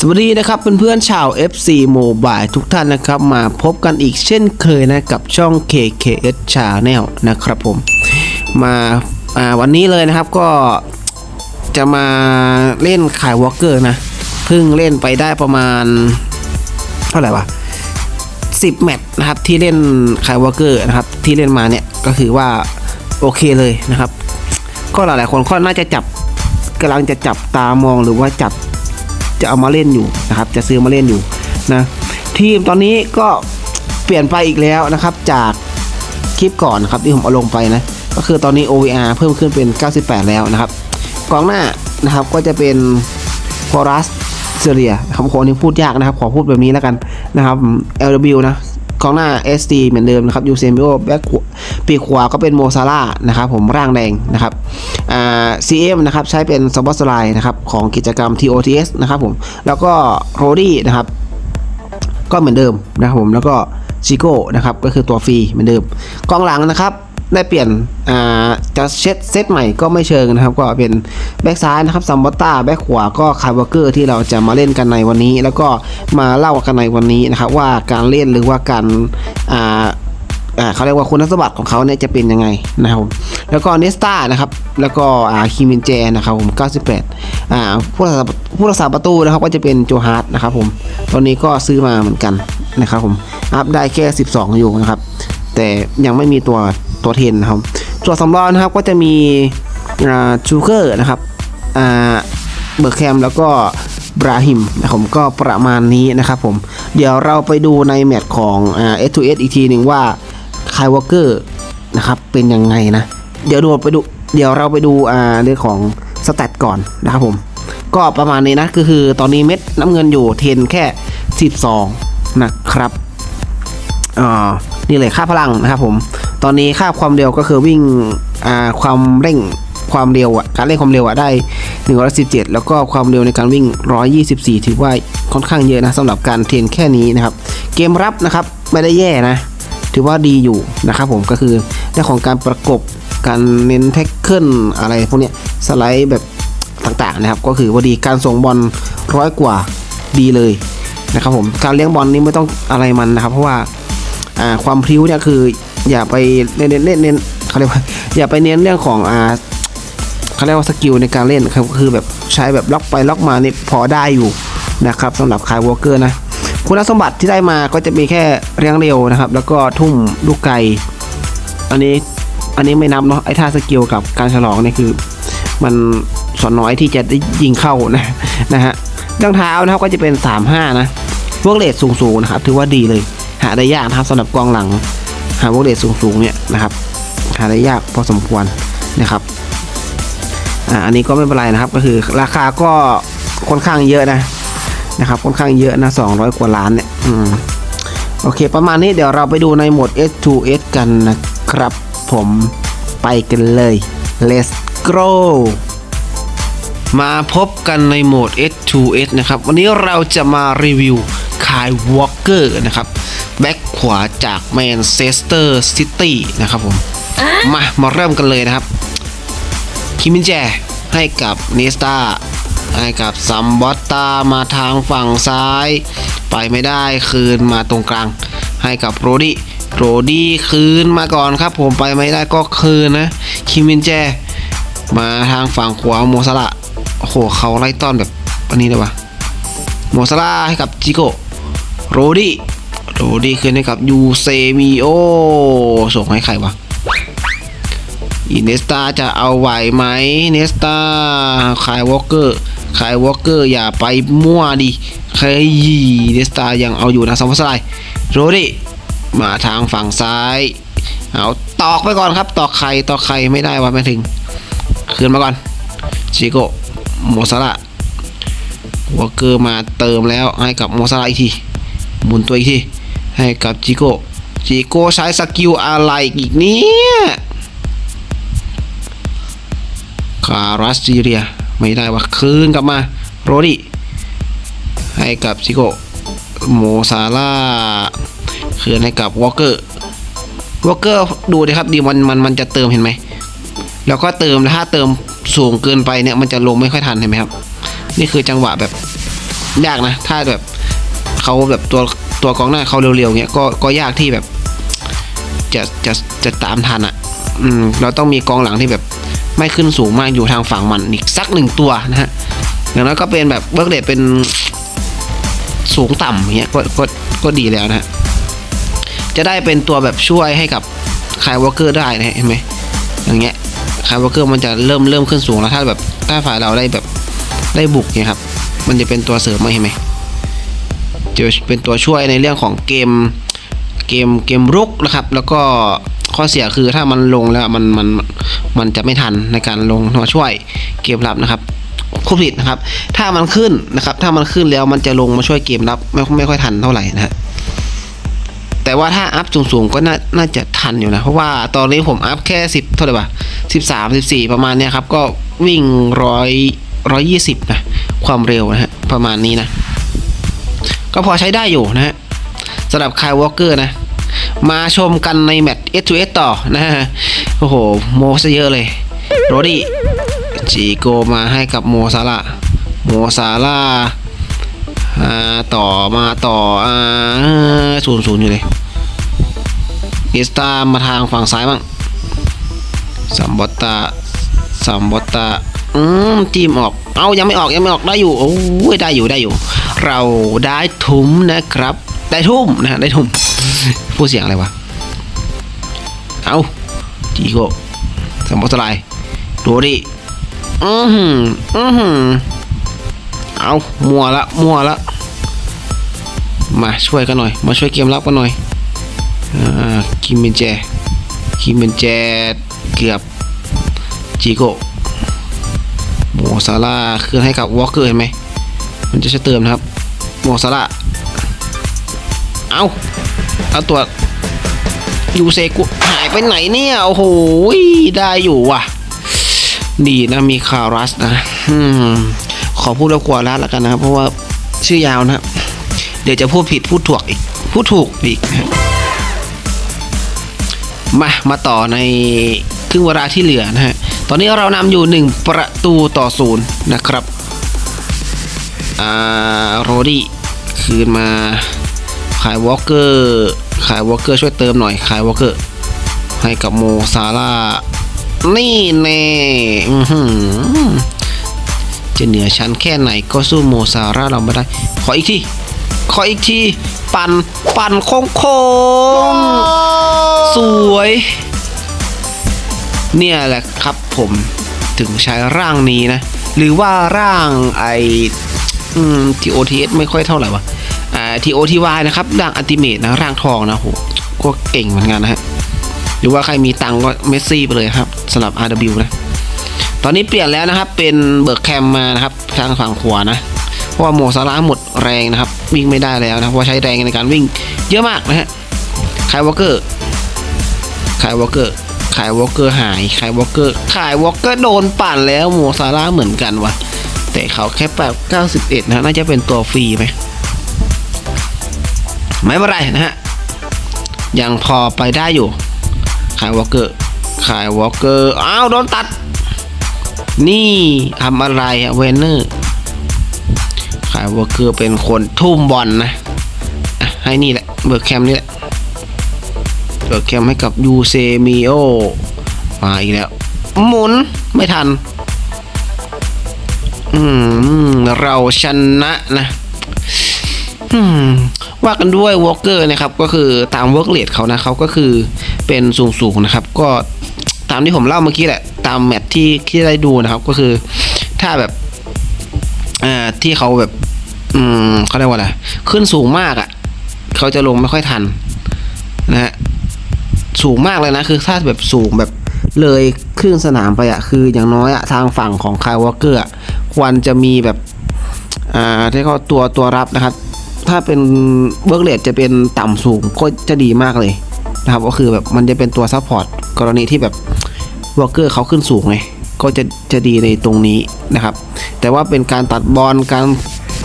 สวัสดีนะครับเพื่อนๆชาว FC Mobile ทุกท่านนะครับ มาพบกันอีกเช่นเคยนะกับช่อง KKS Channel นะครับผม มาาวันนี้เลยนะครับก็จะมาเล่นขายวอลเกอร์นะ เพิ่งเล่นไปได้ประมาณ เท่าไหร่วะ10 แมตช์นะครับที่เล่นขายวอลเกอร์นะครับที่เล่นมาเนี่ยก็คือว่าโอเคเลยนะครับ ก็หลายๆคนก็น่าจะจับกำลังจะจับตามองหรือว่าจับ จะเอามาเล่นอยู่นะครับ จะซื้อมาเล่นอยู่นะทีมตอนนี้ก็เปลี่ยนไปอีกแล้วนะครับ จากคลิปก่อนนะครับที่ผมเอาลงไปนะก็คือตอนนี้ OVR เพิ่มขึ้นเป็น 98 แล้วนะครับกองหน้านะครับก็จะเป็นฟอรัสเซเรียคำขอนี้พูดยากนะครับ ขอพูดแบบนี้แล้วกันนะครับ LW นะ กองหน้า SD เหมือนเดิมนะครับยูเซมิโอแบ็คปีกขวาก็เป็นโมซาร่านะครับผมร่างแดงนะครับอ่า CM นะครับใช้เป็นซอบอสไลนะครับของกิจกรรม TOTS นะครับผมแล้วก็โรดี้นะครับก็เหมือนเดิมนะครับผมแล้วก็ชิโก้นะครับก็คือตัวฟรีเหมือนเดิมกองหลังนะครับได้เปลี่ยนอ่า จะเซตเซตใหม่ก็ไม่เชิงนะครับ ก็เป็นแบ็กซ้ายนะครับซัมบอตตาแบ็กขวาก็คาร์วเกอร์ที่เราจะมาเล่นกันในวันนี้ แล้วก็มาเล่ากันในวันนี้นะครับว่าการเล่นหรือว่าการอ่าอ่าเขาเรียกว่าคุณสมบัติของเขาเนี่ยจะเป็นยังไงนะครับผมแล้วก็เนสตานะครับ แล้วก็อ่าคิมินเจนะครับผม 98อ่าผู้รักษาผู้รักษาประตูนะครับก็จะเป็นโจฮาร์ดนะครับผม ตอนนี้ก็ซื้อมาเหมือนกันนะครับผม อัพได้แค่ 12 อยู่นะครับ แต่ยังไม่มีตัวตัวเทนนะครับ ตัวนสำรองนะครับก็จะมีชูเกอร์นะครับเบอร์แคมแล้วก็บราฮิมนะครับผมก็ประมาณนี้นะครับผม เดี๋ยวเราไปดูในแมตช์ของเอ่า S2S อีกทีหนึ่งว่าคายวอลเกอร์นะครับเป็นยังไงนะ เดี๋ยวดูไปดูเดี๋ยวเราไปดูเรื่องของสแตทก่อนนะครับผม ก็ประมาณนี้นะก็คือตอนนี้เม็ดน้ำเงินอยู่เทนแค่ 12 นะครับอ่านี่เลยค่าพลังนะครับผม อนนี้ค่าความเร็วก็คือวิ่งความเร่งความเร็วอะการเร่งความเร็วอะได้ 117 แล้วก็ความเร็วในการวิ่ง 124 ถือว่าค่อนข้างเยอะนะสำหรับการเทรนแค่นี้นะครับ เกมรับนะครับไม่ได้แย่นะ ถือว่าดีอยู่นะครับผมก็คือเรื่องของการประกบการเน้นแท็กเกิลอะไรพวกนี้สไลด์แบบต่างๆนะครับ ก็คือว่าดีการส่งบอลร้อยกว่าดีเลยนะครับผมการเลี้ยงบอลนี้ไม่ต้องอะไรมันนะครับ เพราะว่าอ่าความพริ้วเนี่ยคือ อย่าไปเน้นเน้นเน้นเขาเรียกว่าอย่าไปเน้นเรื่องของอ่าเขาเรียกว่าสกิลในการเล่นครับคือแบบใช้แบบล็อกไปล็อกมานี่พอได้อยู่นะครับสำหรับคายวอลเกอร์นะคุณสมบัติที่ได้มาก็จะมีแค่เรียงเร็วนะครับ แล้วก็ทุ่มลูกไกอันนี้อันนี้ไม่นับเนาะไอ้ท่าสกิลกับการฉลองเนี่ยคือ มันส่วนน้อยที่จะได้ยิงเข้านะนะฮะเรื่องเท้านะครับก็จะเป็น 35 นะพวกเลทสูงๆนะครับถือว่าดีเลย หาได้ยากนะครับสำหรับกองหลัง หาพวกเลทสูงๆเนี่ยนะครับหาได้ยากพอสมควรนะครับอ่าอันนี้ก็ไม่เป็นไรนะครับก็คือราคาก็ค่อนข้างเยอะนะนะครับค่อนข้างเยอะนะ200 กว่าล้านเนี่ยอืมโอเค ประมาณนี้เดี๋ยวเราไปดูในโหมด S2S กันนะครับ ผมไปกันเลย let's go มาพบกันในโหมด S2S นะครับ วันนี้เราจะมารีวิวคายวอล์กเกอร์นะครับ แบ็คขวาจากแมนเชสเตอร์ซิตี้นะครับผม มา มาเริ่มกันเลยนะครับ คิมินแจให้กับเนสตาให้กับซัมบอตตามาทางฝั่งซ้าย ไปไม่ได้คืนมาตรงกลาง ให้กับโรดี้โรดี้คืนมาก่อนครับ ผมไปไม่ได้ก็คืนนะ คิมินแจ มาทางฝั่งขวาโมซาระโอ้โหเขาไล่ต้อนแบบอันนี้เลยวะโมซาระให้กับจิโกโรดี้ โรดี้คืนให้กับยูเซมิโอส่งให้ใครวะอินเนสตาจะเอาไหวไหมเนสตาคายวอลเกอร์คายวอลเกอร์อย่าไปมั่วดิเคยยีเนสตายังเอาอยู่นะซัมฟัสไลโรดี้มาทางฝั่งซ้ายเอาตอกไปก่อนครับตอกไข่ตอกไข่ไม่ได้วะไม่ถึงคืนมาก่อนชิโกโมซาระวอลเกอร์มาเติมแล้วให้กับโมซาระอีกทีหมุนตัวอีกที ให้กับจิโก้จิโก้ใช้สกิลอะไรอีกเนี่ยคารัสซีเรีย ไม่ได้ว่าคืนกลับมา โรดี้ให้กับจิโก้โมซาร่าคืนให้กับวอลเกอร์วอลเกอร์ดูดิครับดีมันมันมันจะเติมเห็นไหม แล้วก็เติมถ้าเติมสูงเกินไปเนี่ยมันจะลงไม่ค่อยทันเห็นไหมครับ นี่คือจังหวะแบบยากนะ ถ้าแบบเขาแบบตัว ตัวกองหน้าเขาเร็วๆเงี้ยก็ก็ยากที่แบบ จะจะจะตามทันอะ อืม เราต้องมีกองหลังที่แบบไม่ขึ้นสูงมากอยู่ทางฝั่งมันอีกสักหนึ่งตัวนะฮะอย่างนั้นก็เป็นแบบเบิร์กเดทเป็นสูงต่ำเงี้ยก็ก็ก็ดีแล้วนะฮะจะได้เป็นตัวแบบช่วยให้กับคายวอลเกอร์ได้นะฮะเห็นไหมอย่างเงี้ยคายวอลเกอร์มันจะเริ่มเริ่มขึ้นสูงแล้วถ้าแบบถ้าฝ่ายเราได้แบบได้บุกเนี่ยครับ มันจะเป็นตัวเสริมมาเห็นไหม จะเป็นตัวช่วยในเรื่องของเกมเกมเกมรุกนะครับ แล้วก็ข้อเสียคือถ้ามันลงแล้วมันมันมันจะไม่ทันในการลงมาช่วยเกมรับนะครับคู่ผิดนะครับ ถ้ามันขึ้นนะครับ ถ้ามันขึ้นแล้วมันจะลงมาช่วยเกมรับไม่ไม่ค่อยทันเท่าไหร่นะฮะแต่ว่าถ้าอัพสูงๆก็น่าน่าจะทันอยู่นะ เพราะว่าตอนนี้ผมอัพแค่สิบเท่าไหร่วะสิบสามสิบสี่ประมาณเนี้ยครับ ก็วิ่งร้อยร้อยยี่สิบนะ ความเร็วนะฮะ ประมาณนี้นะ ก็พอใช้ได้อยู่นะฮะสำหรับคายวอลเกอร์นะ มาชมกันในแมตช์ S2S ต่อนะฮะ โอ้โห โมซะเยอะเลย โรดี้จีโกมาให้กับโมซาร่าโมซาร่าอ่าต่อมาต่ออ่าศูนย์ศูนย์อยู่เลยอิสตามาทางฝั่งซ้ายบ้างสัมบอตตาสัมบอตตาอืมจีมออก เอายังไม่ออกยังไม่ออกได้อยู่ โอ้ยได้อยู่ได้อยู่ เราได้ทุ่มนะครับ ได้ทุ่มนะได้ทุ่มพูดเสียงอะไรวะ เอาจีโกสมบัติอะไรดูดิอือหืออือหือเอามัวละมัวละมาช่วยกันหน่อย มาช่วยเกมรับกันหน่อยอคิมเบนแจคิมเบนแจเกือบจีโกโมซาร่าคืนให้กับวอลเกอร์เห็นไหมมันจะใช้เติมนะครับ โมซาร่าเอาเอาตัวยูเซกุหายไปไหนเนี่ย โอ้โห ได้อยู่ว่ะ ดีนะมีคารัสนะอขอพูดแล้วกว่ารัสแล้วกันนะครับ เพราะว่าชื่อยาวนะ เดี๋ยวจะพูดผิดพูดถูกอีก พูดถูกอีก มา มาต่อในครึ่งเวลาที่เหลือนะฮะ ตอนนี้เรานำอยู่ 1 ประตูต่อศูนย์นะครับ อ่า โรดี้ คืนมา ขายวอลเกอร์ขายวอลเกอร์ช่วยเติมหน่อยขายวอลเกอร์ให้กับโมซาร่านี่แน่อื้อหือจะเหนือชั้นแค่ไหนก็สู้โมซาร่าเราไม่ได้ ขออีกทีขออีกที ปั่นปั่นโค้งโค้งๆสวย เนี่ยแหละครับผมถึงใช้ร่างนี้นะ หรือว่าร่างไอ อืม TOTS ไม่ค่อยเท่าไหร่วะอ่า TOTY นะครับร่างอัติเมทนะร่างทองนะโหก็เก่งเหมือนกันนะฮะหรือว่าใครมีตังก็เมสซี่ไปเลยครับสำหรับ RW นะตอนนี้เปลี่ยนแล้วนะครับ เป็นเบิร์กแคมมานะครับทางฝั่งขวานะเพราะว่าโมซาร่าหมดแรงนะครับ วิ่งไม่ได้แล้วนะเพราะใช้แรงในการวิ่งเยอะมากนะฮะคายวอลเกอร์คายวอลเกอร์คายวอลเกอร์หายคายวอลเกอร์คายวอลเกอร์โดนปั่นแล้วโมซาร่าเหมือนกันวะ แต่เขาแค่แบบ91 นะน่าจะเป็นตัวฟรีไหมไม่เป็นไรนะฮะ ยังพอไปได้อยู่ ขายวอลเกอร์ ขายวอลเกอร์ อ้าว โดนตัด นี่ทำอะไรอะเวนเนอร์ ขายวอลเกอร์เป็นคนทุ่มบอลนะ ให้นี่แหละ เบิร์แคมนี่แหละ เบิร์แคมให้กับยูเซมิโอ มาอีกแล้ว หมุนไม่ทัน อืม เราชนะนะว่ากันด้วยวอลเกอร์นะครับ ก็คือตามเวิร์กเลทเขานะเขาก็คือเป็นสูงๆนะครับ ก็ตามที่ผมเล่าเมื่อกี้แหละ ตามแมทที่ที่ได้ดูนะครับ ก็คือถ้าแบบอ่าที่เขาแบบ อืมเขาเรียกว่าอะไรขึ้นสูงมากอะ่ะเขาจะลงไม่ค่อยทัน นะฮะสูงมากเลยนะ คือถ้าแบบสูงแบบเลยครึ่งสนามไปอะ่ะคืออย่างน้อยอะ่ะทางฝั่งของคายวอลเกอร์ วรจะมีแบบอ่าที่เขาตัวตัวรับนะครับ ถ้าเป็นเบิร์กเลดจะเป็นต่ำสูงก็จะดีมากเลยนะครับ ก็คือแบบมันจะเป็นตัวซัพพอร์ตกรณีที่แบบวอลเกอร์เขาขึ้นสูงไงก็จะจะดีในตรงนี้นะครับ แต่ว่าเป็นการตัดบอลการ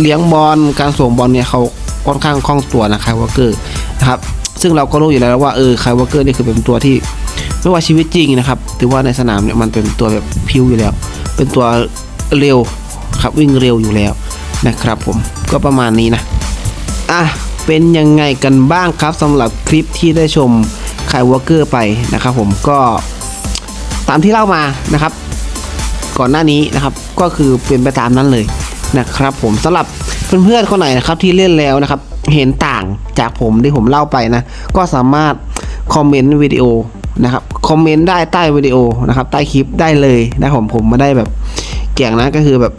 เลี้ยงบอลการส่งบอลเนี่ยเขาค่อนข้างคล่องตัวนะคายวอลเกอร์นะครับซึ่งเราก็รู้อยู่แล้วว่าเออคายวอลเกอร์นี่คือเป็นตัวที่ไม่ว่าชีวิตจริงนะครับหรือว่าในสนามเนี่ยมันเป็นตัวแบบพิวอยู่แล้ว เป็นตัว เร็วครับวิ่งเร็วอยู่แล้วนะครับผมก็ประมาณนี้นะอะเป็นยังไงกันบ้างครับสำหรับคลิปที่ได้ชมไคายวอเกอร์ไปนะครับผมก็ตามที่เล่ามานะครับ ก่อนหน้านี้นะครับก็คือเป็นไปตามนั้นเลยนะครับผมสำหรับเพื่อนๆคนไหนนะครับที่เล่นแล้วนะครับ เห็นต่างจากผมที่ผมเล่าไปนะ ก็สามารถคอมเมนต์วิดีโอนะครับคอมเมนต์ได้ใต้วิดีโอนะครับใต้คลิปได้เลยนะผมผมไม่ได้แบบ เกี่ยงนะก็คือแบบ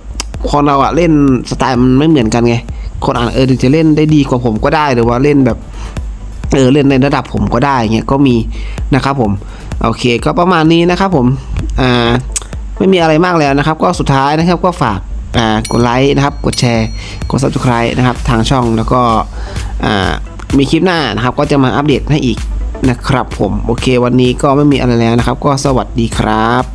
คนเราอะเล่นสไตล์มันไม่เหมือนกันไง คนอ่านเออถึงจะเล่นได้ดีกว่าผมก็ได้หรือว่าเล่นแบบเออเล่นในระดับผมก็ได้เงี้ยก็มีนะครับผมโอเคก็ประมาณนี้นะครับผมอ่าไม่มีอะไรมากแล้วนะครับ ก็สุดท้ายนะครับก็ฝากอ่ากดไลค์นะครับกดแชร์กด subscribe นะครับทางช่องแล้วก็อ่ามีคลิปหน้านะครับ ก็จะมาอัปเดตให้อีกนะครับผมโอเควันนี้ก็ไม่มีอะไรแล้วนะครับ ก็สวัสดีครับ